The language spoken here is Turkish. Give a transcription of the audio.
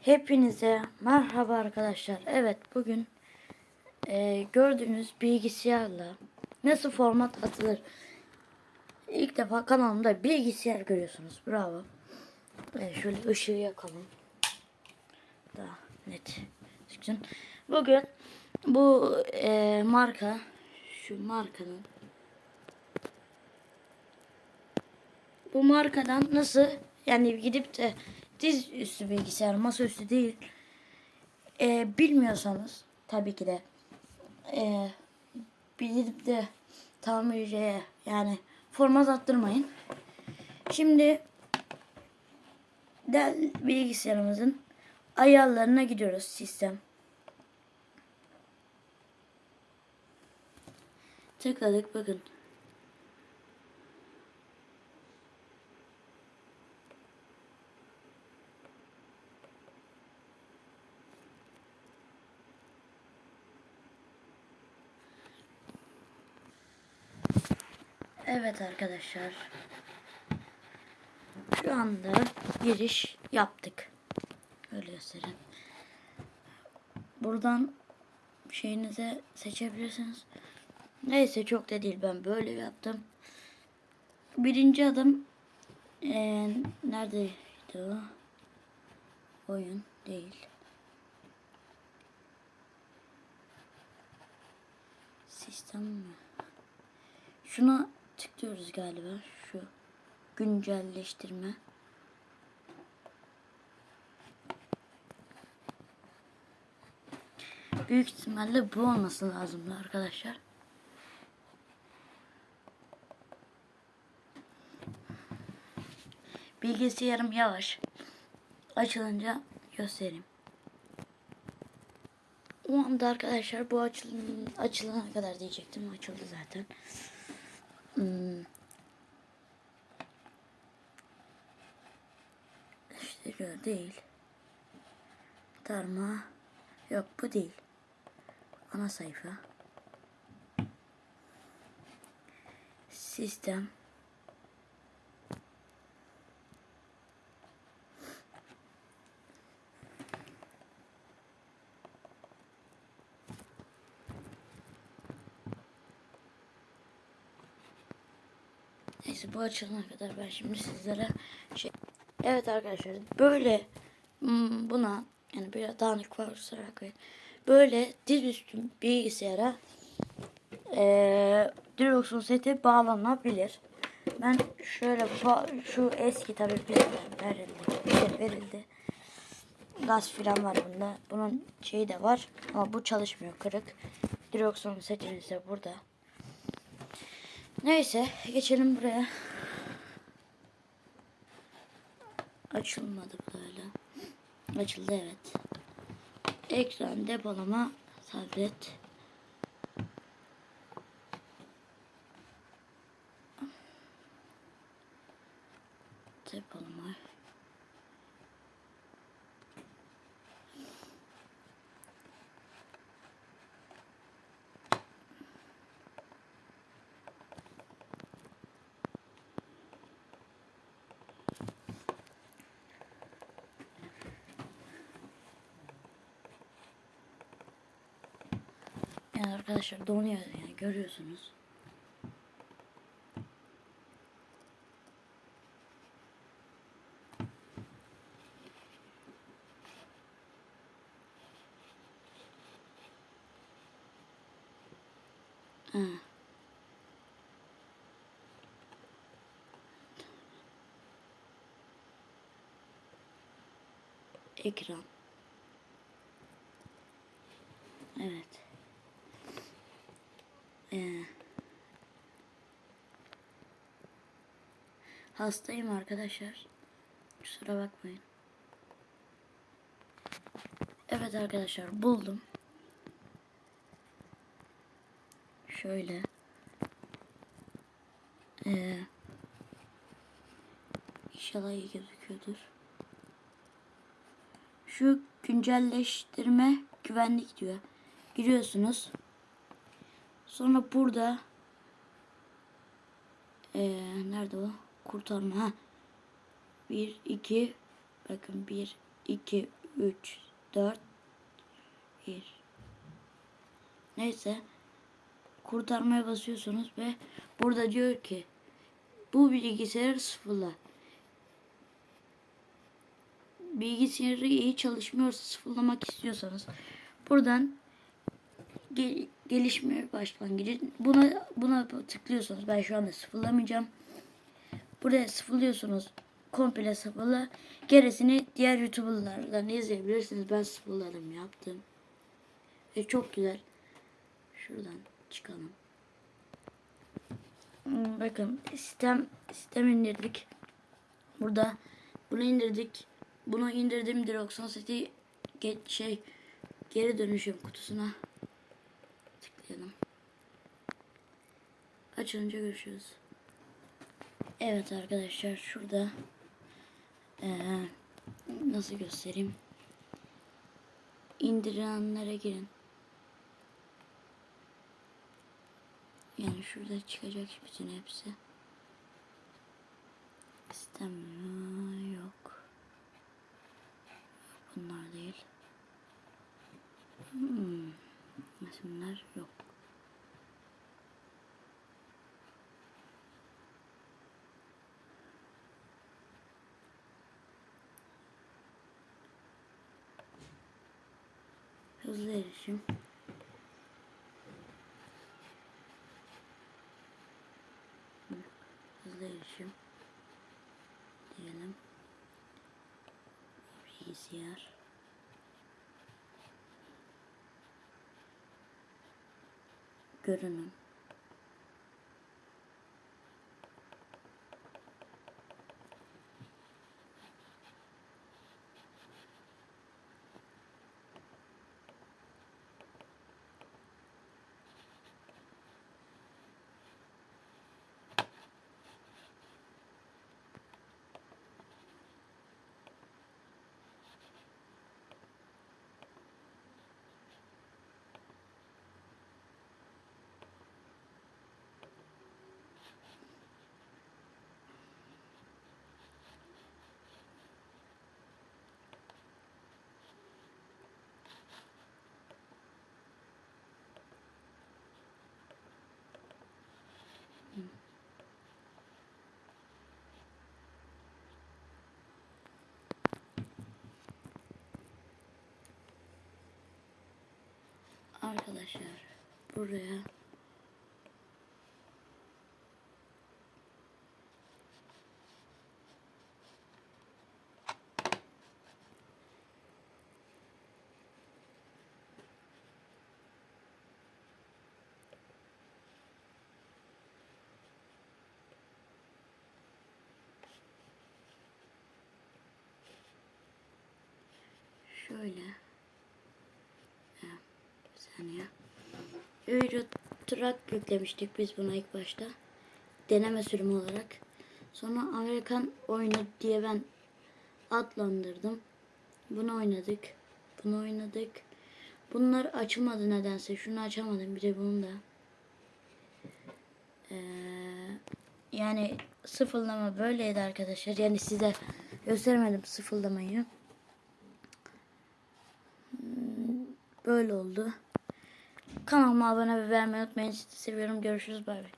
Hepinize merhaba arkadaşlar. Evet bugün e, gördüğünüz bilgisayarla nasıl format atılır. İlk defa kanalımda bilgisayar görüyorsunuz. Bravo. E, şöyle ışığı yakalım. Daha net. Bugün bu e, marka şu markanın bu markadan nasıl yani gidip de diz üstü bilgisayar masaüstü değil e, bilmiyorsanız tabii ki de e, gidip de tamirciye yani format attırmayın. Şimdi Dell bilgisayarımızın ayarlarına gidiyoruz sistem. Tıkladık bakın. Evet arkadaşlar. Şu anda giriş yaptık. Öyle göstereyim. Buradan şeyinize seçebilirsiniz. Neyse çok da değil ben böyle yaptım. Birinci adım eee neredeydi o? Oyun değil. Sistem mi? Şuna tıklıyoruz galiba. Şu güncelleştirme. Büyük ihtimalle bu olması lazımdı arkadaşlar. Bilgisayarım yavaş. Açılınca göstereyim. O anda arkadaşlar bu açıl açılana kadar diyecektim. Açıldı zaten. Hmm. İşte değil. Darma. Yok bu değil. Ana sayfa. Sistem. Neyse bu açılana kadar ben şimdi sizlere şey... Evet arkadaşlar böyle hmm, buna yani biraz dağınık varsa. Böyle dizüstü bilgisayara eee Dirox'un seti bağlanabilir. Ben şöyle şu eski tabii bize verildi. Bize verildi. Gaz filan var bunda. Bunun şeyi de var ama bu çalışmıyor kırık. Dirox'un seti ise burada. Neyse geçelim buraya. Açılmadı böyle. Açıldı evet. Ekran depolama tablet. Depolama. Yani arkadaşlar donuyor yani görüyorsunuz. Ekran. Evet. Ee, hastayım arkadaşlar. Kusura bakmayın. Evet arkadaşlar buldum. Şöyle. Ee, inşallah iyi gözüküyordur. Şu güncelleştirme güvenlik diyor. Giriyorsunuz. Sonra burada ee, nerede o? Kurtarma. Ha. 1 2 bakın 1 2 3, 4, 1. Neyse. Kurtarmaya basıyorsunuz ve burada diyor ki bu bilgisayarı sıfırla. Bilgisayarı iyi çalışmıyorsa sıfırlamak istiyorsanız buradan gel- gelişme başlangıcı buna buna tıklıyorsunuz. Ben şu anda sıfırlamayacağım. Buraya sıfırlıyorsunuz. Komple sıfırla. Gerisini diğer YouTuber'lardan izleyebilirsiniz. Ben sıfırladım yaptım. Ve çok güzel. Şuradan çıkalım. Hmm, Bakın sistem sistem indirdik. Burada bunu indirdik. Bunu indirdim Diroxon City şey geri dönüşüm kutusuna Açılınca görüşürüz. Evet arkadaşlar şurada eee, nasıl göstereyim? İndirilenlere girin. Yani şurada çıkacak bütün hepsi. İstemiyor yok. Bunlar değil. Hmm. Resimler yok. Hızlı erişim. Hızlı erişim. Diyelim. Bilgisayar. Görünüm. Arkadaşlar buraya. Şöyle saniye. Euro Truck yüklemiştik biz buna ilk başta. Deneme sürümü olarak. Sonra Amerikan oyunu diye ben adlandırdım. Bunu oynadık. Bunu oynadık. Bunlar açılmadı nedense. Şunu açamadım. Bir de bunu da. Ee, yani sıfırlama böyleydi arkadaşlar. Yani size göstermedim sıfırlamayı. Böyle oldu. Kanalıma abone ve beğenmeyi unutmayın. Sizi seviyorum. Görüşürüz. Bay bay.